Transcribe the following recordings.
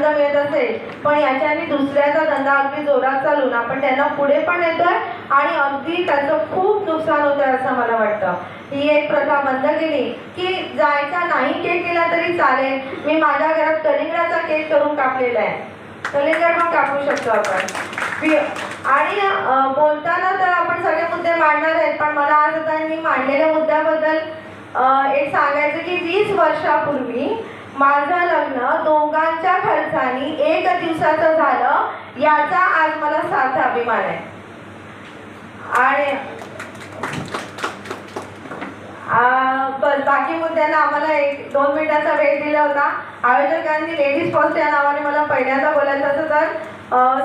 आनंद मिळत असेल पण याच्याने दुसऱ्याचा धंदा अगदी जोरात चालून आपण त्यांना पुढे पण येतोय आणि अगदी त्याचं खूप नुकसान होतंय असं मला वाटतं. ही एक प्रथा बंद केली की जायचा नाही केक केला तरी चालेल. मी माझ्या घरात कलिंगडाचा केक करून कापलेला आहे. कलिंगड पण कापू शकतो आपण. आणि बोलताना तर आपण सगळे मुद्दे मांडणार आहेत पण मला आज आता मी मांडलेल्या मुद्द्याबद्दल एक सांगायचं की वीस वर्षापूर्वी माझं लग्न दोघांच्या खर्चानी एक दिवसाचं झालं याचा आज मला सार्थ अभिमान आहे. आणि बस बाकी मुद्द्यांना आम्हाला एक दोन मिनिटाचा वेळ दिला होता. आयोजकांनी लेडीज फर्स्ट या नावाने मला पहिल्यांदा बोलायचं तर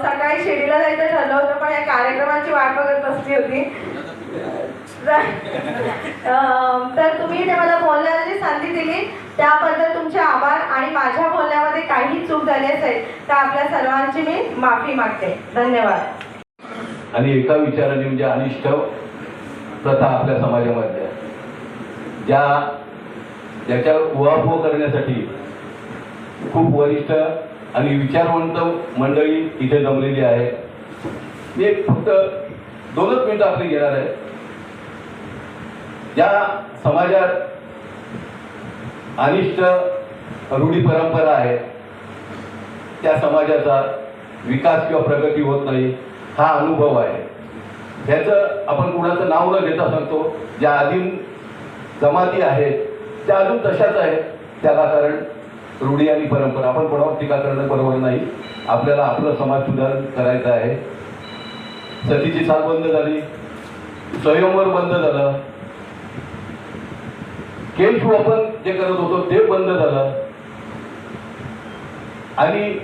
सकाळी शिर्डीला जायचं ठरलं होतं पण या कार्यक्रमाची वाट बघत बसली होती. तर तुम्ही इथे मला बोल संधी दिली. त्याबद्दल तुमचे आभार आणि माझ्या बोलण्यामध्ये काही चूक झाली असेल तर आपल्या सर्वांची मी माफी मागते. धन्यवाद. आणि एका विचाराने म्हणजे अनिष्ट प्रथा आपल्या समाजामध्ये. ज्या ज्याच्यावर उहापोह करण्यासाठी खूप वरिष्ठ आणि विचारवंत मंडळी इथे जमलेली आहे मी एक फक्त दोनच मिनिटं आपली घेणार आहे. ज्या समाजात अनिष्ट रूढी परंपरा आहे. त्या समाजाचा विकास किंवा प्रगती होत नाही हा अनुभव आहे. ह्याचं आपण कुणाचं नाव न घेता सांगतो. ज्या आदिम जमाती आहेत त्या अजून तशाच आहेत. त्याला कारण रूढी आणि परंपरा. आपण कोणावर टीका करणं बरोबर नाही. आपल्याला आपलं समाज सुधारण करायचं आहे. सतीची साथ बंद झाली. स्वयंवर बंद झालं. केश आपण जे करत होतो ते बंद झालं. आणि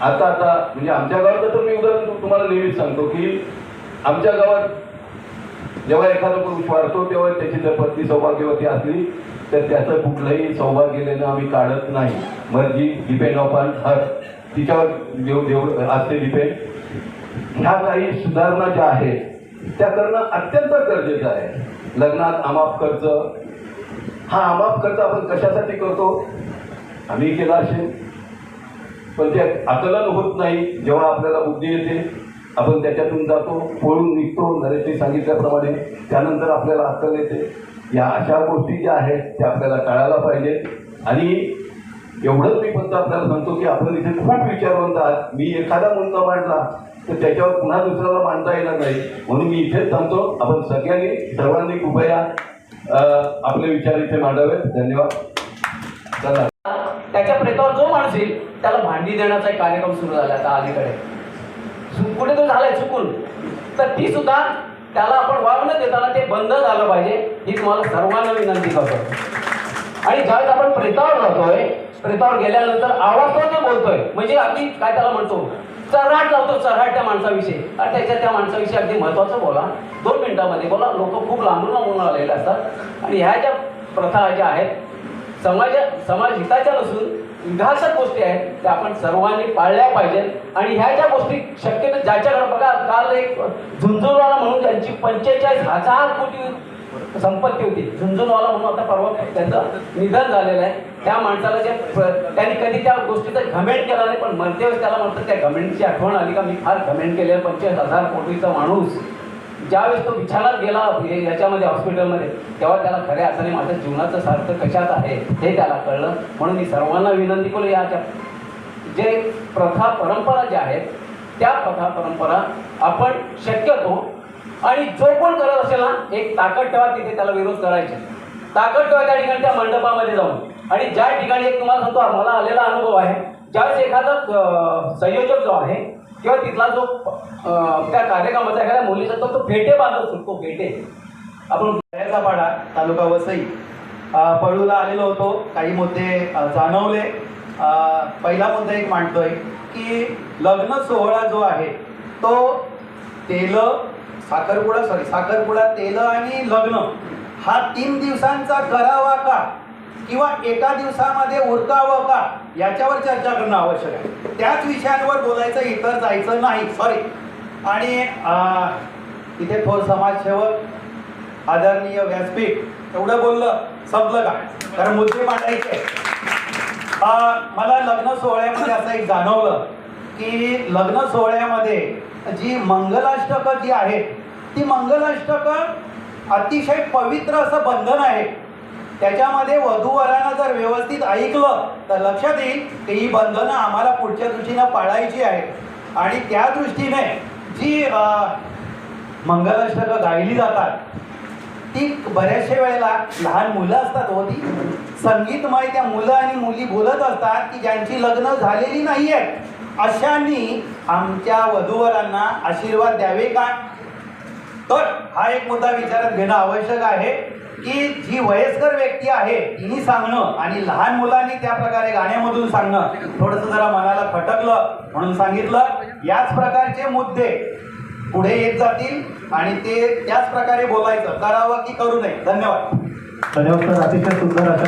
आता आता म्हणजे आमच्या गावात तर मी उदाहरण तुम्हाला नेहमीच सांगतो की आमच्या गावात जेव्हा एखादा पुरुष वाढतो तेव्हा त्याची जर पत्नी सौभाग्यवती असली तर त्याचं कुठलंही सौभाग्य देणं आम्ही काढत नाही. मर्जी डिपेंड ऑन हर तिच्यावर देव देव असते डिपेंड ह्या काही सुधारणा ज्या आहेत त्या करणं अत्यंत गरजेचं आहे. लग्नात अमाप खर्च हा आमाप खर्च आपण कशासाठी करतो? आम्ही केला असेल. पण ते आकलन होत नाही जेव्हा आपल्याला बुद्धी येते आपण त्याच्यातून जातो पळून निघतो नरेशने सांगितल्याप्रमाणे. त्यानंतर आपल्याला अक्कल येते. या अशा गोष्टी ज्या आहेत त्या आपल्याला टाळायला पाहिजे. आणि एवढंच मी फक्त आपल्याला सांगतो की आपण इथे खूप विचारवंत आहात. मी एखादा मुद्दा मांडला तर त्याच्यावर पुन्हा दुसऱ्याला मांडता येणार नाही. म्हणून मी इथेच सांगतो आपण सगळ्यांनी सर्वांनी कृपया आपले विचार इथे मांडावेत. धन्यवाद. चला. त्याच्या प्रेतावर जो माणूस येईल त्याला भांडी देण्याचा एक कार्यक्रम सुरू झाला आता अलीकडे. कुठे तो झालाय चुकून. तर ती सुद्धा त्याला आपण वाव न देताना ते बंद झालं पाहिजे ही तुम्हाला सर्वांना विनंती करतो. आणि ज्यावेळेस आपण प्रेतावर जातोय प्रेतावर गेल्यानंतर आवाज तो बोलतोय. म्हणजे अगदी काय त्याला म्हणतो? चराट लावतो चराट त्या माणसाविषयी. आणि त्याच्या त्या माणसाविषयी अगदी महत्वाचं बोला. दोन मिनिटामध्ये बोला. लोक खूप लांबून लांबून आलेले असतात. आणि ह्या ज्या प्रथा ज्या आहेत समाज समाज हिताच्या नसून विघातक गोष्टी आहेत त्या आपण सर्वांनी पाळल्या पाहिजेत. आणि ह्या ज्या गोष्टी शक्यतो ज्याच्याकडे बघा काल एक झुंझुरवाला म्हणून त्यांची पंचेचाळीस हजार कोटी संपत्ती होती. झुंझुनवाला म्हणून आता परवा त्यांचं निधन झालेलं आहे. त्या माणसाला जे त्यांनी कधी त्या गोष्टीचं घमेंट केला नाही पण मरतेवेळेस त्याला म्हणतात त्या घमेंटची आठवण आली का? मी फार घमेंट केलेलं पंचवीस हजार कोटीचा माणूस. ज्यावेळेस तो विचारात गेला हे- याच्यामध्ये हॉस्पिटलमध्ये तेव्हा त्याला खऱ्या अर्थाने माझ्या जीवनाचं सार्थ कशात आहे हे त्याला कळलं. म्हणून मी सर्वांना विनंती करू याच्या जे प्रथा परंपरा ज्या आहेत त्या प्रथा परंपरा आपण शक्यतो आणि जो कोण करत असेल ना एक ताकद ठेवा तिथे त्याला विरोध करायचे. ताकद ठेवा त्या ठिकाणी त्या मंडपामध्ये जाऊन. आणि ज्या ठिकाणी एक तुम्हाला सांगतो मला आलेला अनुभव आहे ज्यावेळेस एखादा संयोजक जो आहे किंवा तिथला जो त्या कार्यक्रमाचा एखाद्या मुलीचा तो तो फेटे बांधत सुटतो फेटे. आपण दह्याचा पाडा तालुका वसई पळूला आलेलो होतो काही मुद्दे जाणवले. पहिला मुद्दा एक मांडतोय की लग्न सोहळा जो आहे तो तेल साखरपुडा सॉरी साखरपुडा तेल आणि लग्न. हा तीन दिवसांचा करावा का? किंवा एका दिवसामध्ये उरकावं का? याच्यावर चर्चा करणं आवश्यक आहे. त्याच विषयांवर बोलायचं इतर जायचं नाही. सॉरी आणि इथे थोर समाजसेवक आदरणीय व्यासपीठ एवढं बोललं संपलं का? कारण मुद्दे मांडायचे. मला लग्न सोहळ्यामध्ये असं एक जाणवलं. की लग्न सोहळ्यामध्ये जी मंगलाष्टकं जी आहेत ती मंगलाष्टकं अतिशय पवित्र असं बंधन आहे. त्याच्यामध्ये वधूवरांना जर व्यवस्थित ऐकलं तर लक्षात येईल की ही बंधनं आम्हाला पुढच्या दृष्टीनं पाळायची आहेत. आणि त्या दृष्टीने जी मंगलाष्टकं गायली जातात ती बऱ्याचशा वेळेला लहान मुलं असतात हो ती. संगीतमय त्या मुलं आणि मुली बोलत असतात की ज्यांची लग्न झालेली नाही आहेत अशांनी आमच्या वधूवरांना आशीर्वाद द्यावे का? तर हा एक मुद्दा विचारात घेणं आवश्यक आहे की जी वयस्कर व्यक्ती आहे तिने सांगणं आणि लहान मुलांनी त्या प्रकारे गाण्यामधून सांगणं थोडंसं जरा मनाला खटकलं म्हणून सांगितलं. याच प्रकारचे मुद्दे पुढे येत जातील आणि ते त्याच प्रकारे बोलायचं करावं की करू नये. धन्यवाद. धन्यवाद सर. अतिशय सुंदर